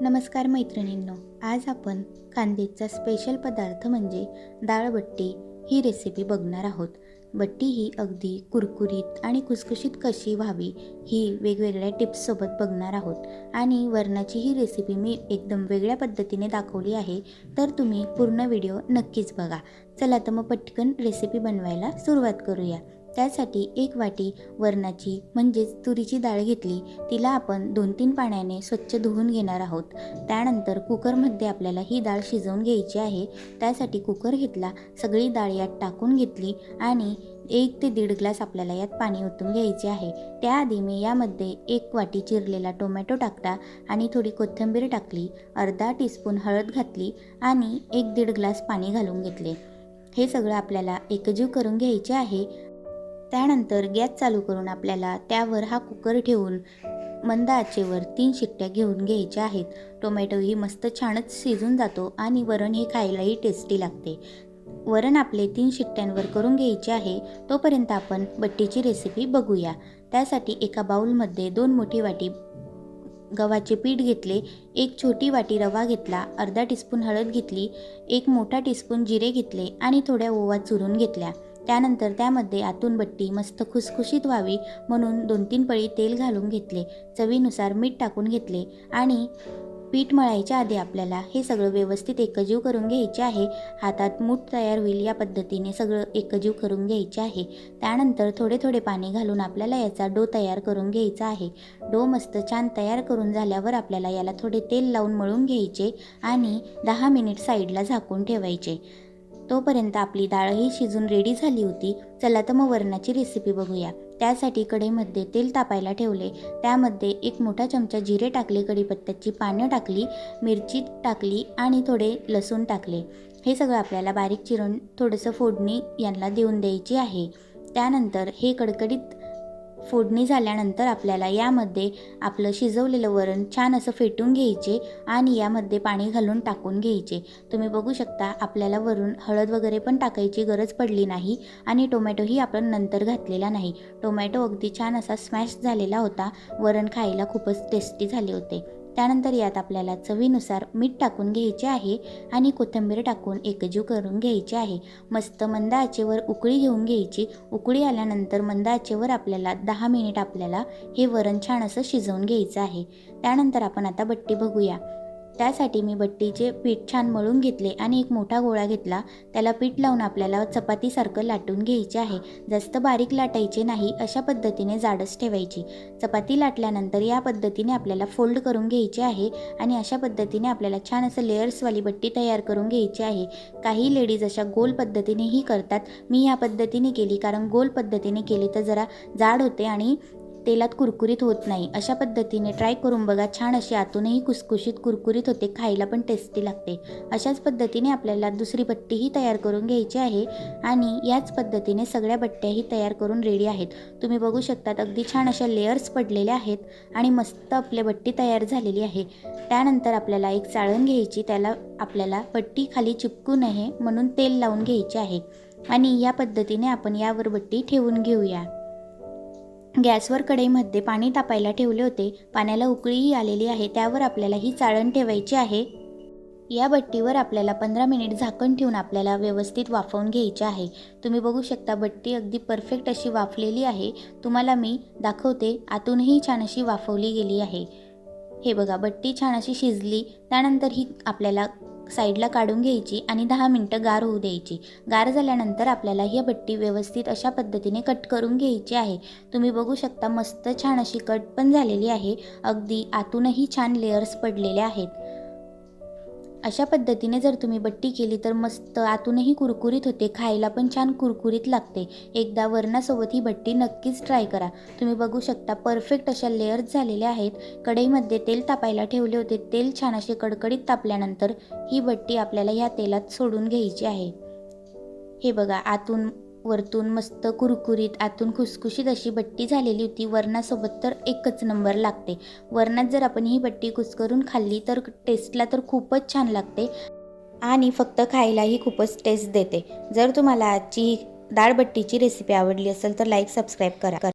नमस्कार मैत्रिणींनो आज आपण खानदेशचा स्पेशल पदार्थ म्हणजे डाळबट्टी ही रेसिपी बघणार आहोत. बट्टी ही अगदी कुरकुरीत आणि खुसखुशीत कशी व्हावी ही वेगवेगळ्या टिप्ससोबत बघणार आहोत. आणि वरणाची ही रेसिपी मी एकदम वेगळ्या पद्धतीने दाखवली आहे तर तुम्ही पूर्ण व्हिडिओ नक्कीच बघा. चला तर मग पटकन रेसिपी बनवायला सुरुवात करूया. त्यासाठी एक वाटी वरणाची म्हणजेच तुरीची डाळ घेतली. तिला आपण दोन तीन पाण्याने स्वच्छ धुवून घेणार आहोत. त्यानंतर कुकरमध्ये आपल्याला ही डाळ शिजवून घ्यायची आहे. त्यासाठी कुकर घेतला सगळी डाळ यात टाकून घेतली आणि एक ते दीड ग्लास आपल्याला यात पाणी ओतून घ्यायचे आहे. त्याआधी मी यामध्ये एक वाटी चिरलेला टोमॅटो टाकला आणि थोडी कोथिंबीर टाकली अर्धा टीस्पून हळद घातली आणि एक दीड ग्लास पाणी घालून घेतले. हे सगळं आपल्याला एकजीव करून घ्यायचे आहे. त्यानंतर गॅस चालू करून आपल्याला त्यावर हा कुकर ठेवून मंद आचेवर तीन शिट्ट्या घेऊन घ्यायच्या आहेत. टोमॅटो ही मस्त छानच शिजून जातो आणि वरण हे खायलाही टेस्टी लागते. वरण आपले तीन शिट्ट्यांवर करून घ्यायचे आहे. तोपर्यंत आपण बट्टीची रेसिपी बघूया. त्यासाठी एका बाऊलमध्ये दोन मोठी वाटी गव्हाचे पीठ घेतले एक छोटी वाटी रवा घेतला अर्धा टीस्पून हळद घेतली एक मोठा टीस्पून जिरे घेतले आणि थोड्या ओवा चुरून घेतल्या. त्यानंतर त्यामध्ये आतून बट्टी मस्त खुसखुशीत व्हावी म्हणून दोन तीन पळी तेल घालून घेतले. चवीनुसार मीठ टाकून घेतले आणि पीठ मळायच्या आधी आपल्याला हे सगळं व्यवस्थित एकजीव करून घ्यायचे आहे. हातात मूठ तयार होईल या पद्धतीने सगळं एकजीव करून घ्यायचे आहे. त्यानंतर थोडे थोडे पाणी घालून आपल्याला याचा डो तयार करून घ्यायचा आहे. डो मस्त छान तयार करून झाल्यावर आपल्याला याला थोडे तेल लावून मळून घ्यायचे आणि दहा मिनिट साईडला झाकून ठेवायचे. तोपर्यंत आपली डाळही शिजून रेडी झाली होती. चला तर मग वरणाची रेसिपी बघूया. त्यासाठी कढईमध्ये तेल तापायला ठेवले. त्यामध्ये एक मोठा चमचा जिरे टाकले कढीपत्त्याची पानं टाकली मिरची टाकली आणि थोडे लसूण टाकले. हे सगळं आपल्याला बारीक चिरून थोडंसं फोडणी यांना देऊन द्यायची आहे. त्यानंतर हे कडकडीत फोडणी झाल्यानंतर आपल्याला यामध्ये आपलं शिजवलेलं वरण छान असं फेटून घ्यायचे आणि यामध्ये पाणी घालून टाकून घ्यायचे. तुम्ही बघू शकता आपल्याला वरून हळद वगैरे पण टाकायची गरज पडली नाही आणि टोमॅटोही आपण नंतर घातलेला नाही. टोमॅटो अगदी छान असा स्मॅश झालेला होता. वरण खायला खूपच टेस्टी झाले होते. त्यानंतर यात आपल्याला चवीनुसार मीठ टाकून घ्यायचे आहे आणि कोथिंबीर टाकून एकजीव करून घ्यायचे आहे. मस्त मंद आचेवर उकळी घेऊन घ्यायची. उकळी आल्यानंतर मंद आचेवर आपल्याला दहा मिनिट आपल्याला हे वरण छान असं शिजवून घ्यायचं आहे. त्यानंतर आपण आता बट्टी बघूया. त्यासाठी मी बट्टीचे पीठ छान मळून घेतले आणि एक मोठा गोळा घेतला. त्याला पीठ लावून आपल्याला चपातीसारखं लाटून घ्यायचे आहे. जास्त बारीक लाटायचे नाही अशा पद्धतीने जाडच ठेवायची. चपाती लाटल्यानंतर या पद्धतीने आपल्याला फोल्ड करून घ्यायचे आहे आणि अशा पद्धतीने आपल्याला छान असं लेयर्सवाली बट्टी तयार करून घ्यायची आहे. काही लेडीज अशा गोल पद्धतीनेही करतात. मी ह्या पद्धतीने केली कारण गोल पद्धतीने केली तर जरा जाड होते आणि तेलात कुरकुरीत होत नाही. अशा पद्धतीने ट्राय करून बघा छान अशी आतूनही कुसकुशीत कुरकुरीत होते खायला पण टेस्टी लागते. अशाच पद्धतीने आपल्याला दुसरी बट्टीही तयार करून घ्यायची आहे आणि याच पद्धतीने सगळ्या बट्ट्याही तयार करून रेडी आहेत. तुम्ही बघू शकतात अगदी छान अशा लेयर्स पडलेल्या आहेत आणि मस्त आपले बट्टी तयार झालेली आहे. त्यानंतर आपल्याला एक चाळण घ्यायची त्याला आपल्याला बट्टी खाली चिपकू नये म्हणून तेल लावून घ्यायचे आहे. आणि या पद्धतीने आपण यावर बट्टी ठेवून घेऊया. गॅसवर कढईमध्ये पाणी तापायला ठेवले होते. पाण्याला उकळीही आलेली आहे. त्यावर आपल्याला ही चाळण ठेवायची आहे. या बट्टीवर आपल्याला पंधरा मिनिट झाकण ठेवून आपल्याला व्यवस्थित वाफवून घ्यायचे आहे. तुम्ही बघू शकता बट्टी अगदी परफेक्ट अशी वाफलेली आहे. तुम्हाला मी दाखवते आतूनही छान अशी वाफवली गेली आहे. हे बघा बट्टी छान अशी शिजली. त्यानंतर ही आपल्याला साईडला काढून घ्यायची आणि दहा मिनटं गार होऊ द्यायची. गार झाल्यानंतर आपल्याला ही बट्टी व्यवस्थित अशा पद्धतीने कट करून घ्यायची आहे. तुम्ही बघू शकता मस्त छान अशी कट पण झालेली आहे. अगदी आतूनही छान लेयर्स पडलेले आहेत. अशा पद्धतीने जर तुम्ही बट्टी केली तर मस्त आतूनही कुरकुरीत होते खायला पण छान कुरकुरीत लागते. एकदा वरणासोबत ही बट्टी नक्कीच ट्राय करा. तुम्ही बघू शकता परफेक्ट अशा लेअर्स झालेल्या आहेत. कढईमध्ये तेल तापायला ठेवले होते. तेल छान असे कडकडीत तापल्यानंतर ही बट्टी आपल्याला ह्या तेलात सोडून घ्यायची आहे. हे बघा आतून वरतून मस्त कुरकुरीत आतून खुसखुशीत अशी बट्टी झालेली होती. वरणासोबत तर एकच नंबर लागते. वरणात जर आपण ही बट्टी कुस्करून खाल्ली तर टेस्टला तर खूपच छान लागते आणि फक्त खायलाही खूपच टेस्ट देते. जर तुम्हाला आजची डाळबट्टीची रेसिपी आवडली असेल तर लाईक सबस्क्राईब करा.